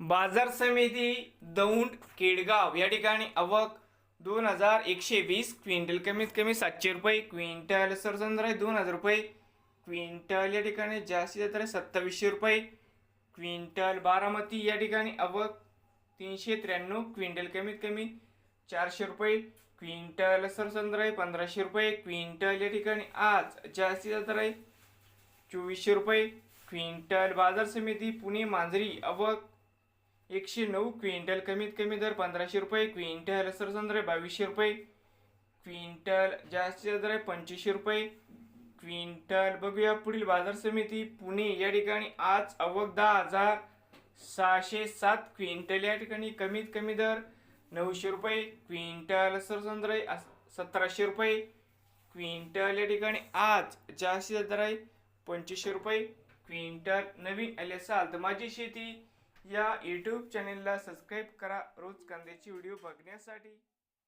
बाजार समिती दौंड केडगाव या ठिकाणी आवक दोन हजार एकशे वीस क्विंटल कमीत कमी सातशे रुपये क्विंटल. सरसंद्र आहे दोन हजार रुपये क्विंटल या ठिकाणी जास्तीत जास्त आहे सत्तावीसशे रुपये क्विंटल. बारामती या ठिकाणी आवक तीनशे त्र्याण्णव क्विंटल कमीत कमी चारशे रुपये क्विंटल. सरसंद्र आहे पंधराशे रुपये क्विंटल या ठिकाणी आज जास्तीत जास्त आहे चोवीसशे रुपये क्विंटल. बाजार समिती पुणे मांजरी आवक एकशे नऊ क्विंटल कमीत कमी दर पंधराशे रुपये क्विंटल सरसंद्र बावीसशे रुपये क्विंटल जास्तीत दर आहे पंचवीसशे रुपये क्विंटल बघूया पुढील बाजार समिती पुणे या ठिकाणी आज अवघ दहा हजार सहाशे सात क्विंटल या ठिकाणी कमीत कमी दर नऊशे रुपये क्विंटल सरसंद्र आहे सतराशे रुपये क्विंटल या ठिकाणी आज जास्तीत दर आहे पंचवीसशे रुपये क्विंटल नवीन आले असाल तर माझी शेती या यूट्यूब चॅनेलला सबस्क्राईब करा. रोज कांद्याची व्हिडिओ बघण्यासाठी.